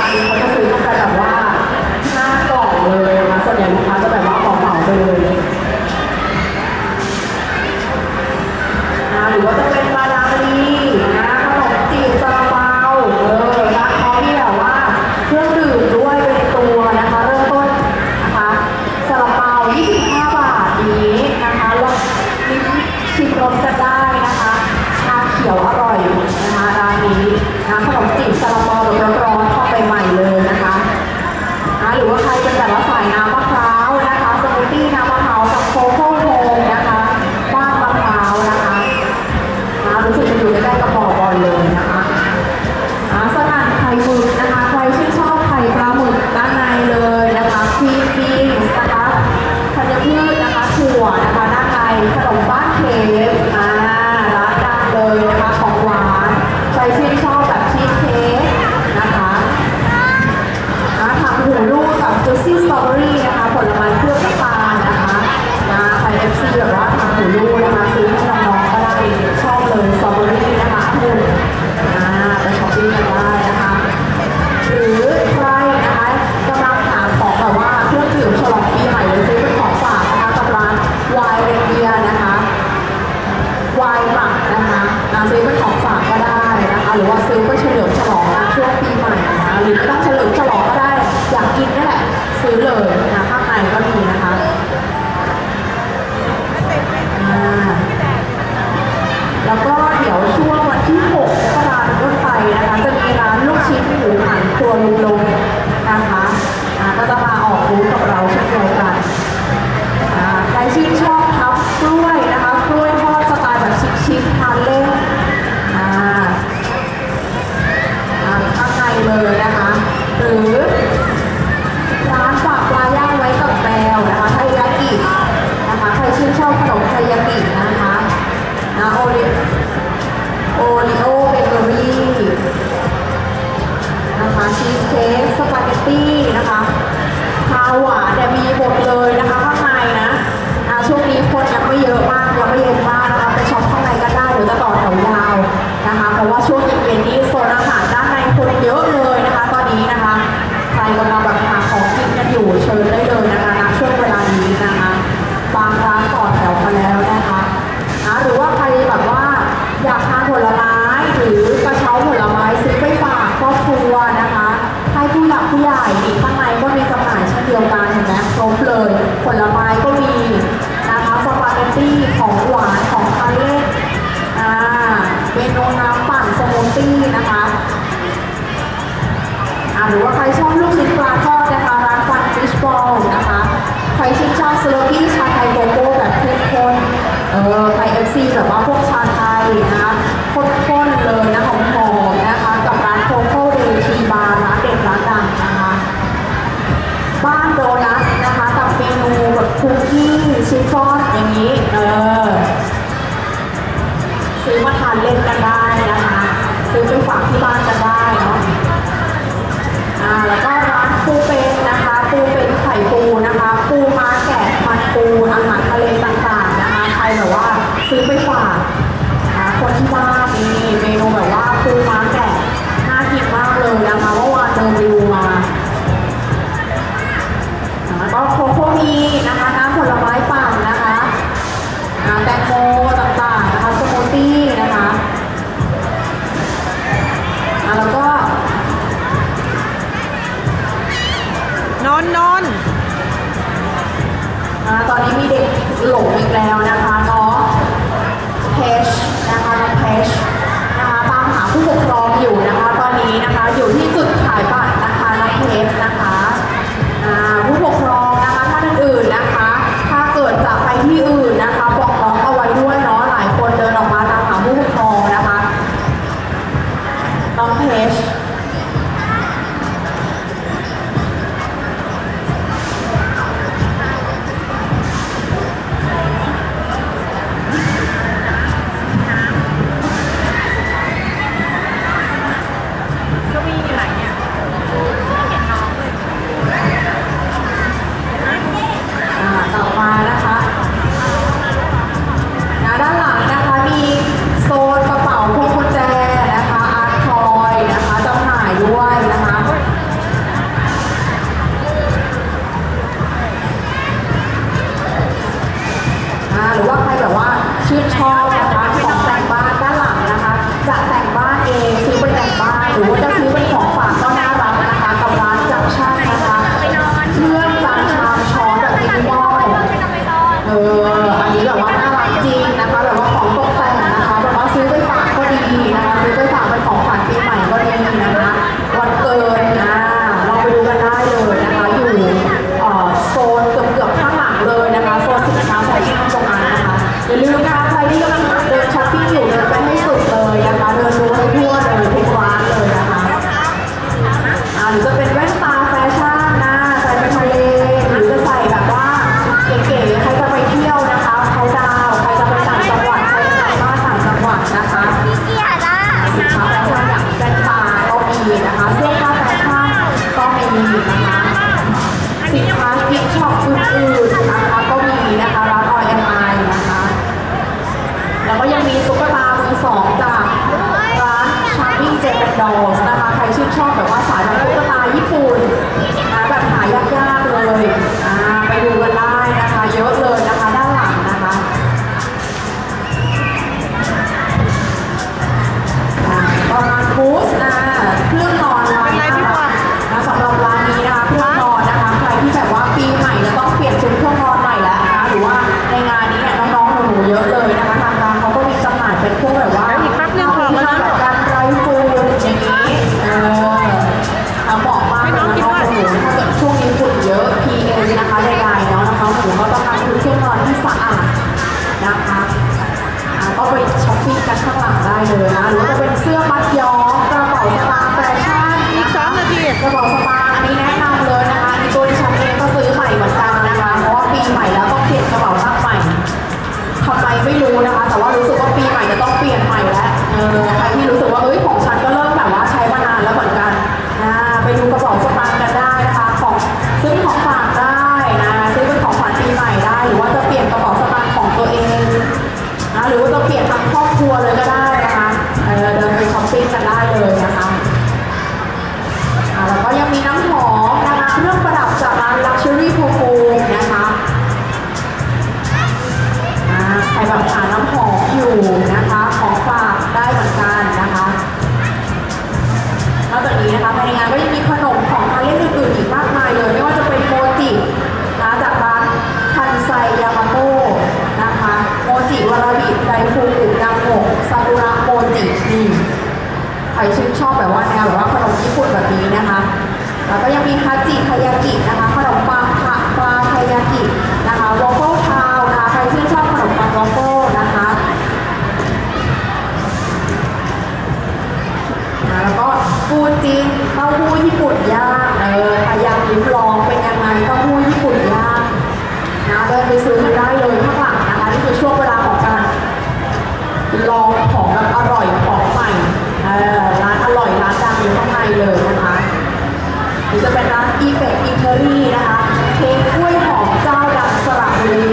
การเป็นคนื้อเลยนะภาคในก็ดีนะคะ นะโอริโอริโอเบเกอรี่นะคะชีสเค้กสปาเกตตี้ี้ของหวานของทะเลอ่าเมนูน้ำปั่นสมูทตี้นะคะอ่าหรือว่าใครชอบลูกชิ้นปลาทอดนะคะร้านฟันฟิชบอลนะคะ ใครชื่นชอบสโลปี้ชาไทยโกโก้แบบเข้มข้นเออใครเอฟซีแบบว่าพวกชาไทยนะ ซื้อมาทานเล่นกันได้นะคะ ซื้อไปฝากที่บ้านกันได้เนาะอ่าแล้วก็ร้านปูเป็นนะคะปูเป็นไข่ปูนะคะ ปูมาแกะมันปูอาหารทะเลต่างๆนะคะใครแบบว่าซื้อไปฝากคนที่บ้าน อนนอนตอนนี้มีเด็กหลงอีกแล้วนะคะน้องเพชนะคะน้องเพชนะคะตามหาผู้ปกครองอยู่นะคะ ตอนนี้นะคะอยู่ที่จุดถ่ายบัตรนะคะน้องเพชนะ ลืมนะะใครที่กำลังเดินช้อปปิ้งอยู่นะ ดอสนะคะ ใครชื่นชอบแบบว่าสายแบบตุ๊กตาญี่ปุ่นนะแบบหายากๆเลยอ่าไปดูกันได้นะคะเยอะเลยนะคะด้านหลังนะคะอ่าตอนคูสนะ เลยนะหรือว่าจะเป็นเสื้อมัดย้อ ลองของแบบอร่อยของใหม่ร้านอร่อยร้านดังอยู่ข้างในเลยนะคะหรือจะเป็นร้านอีเฟกดอีเทอรี่นะคะเค้กกล้วยหอมเจ้าดังสระบุรี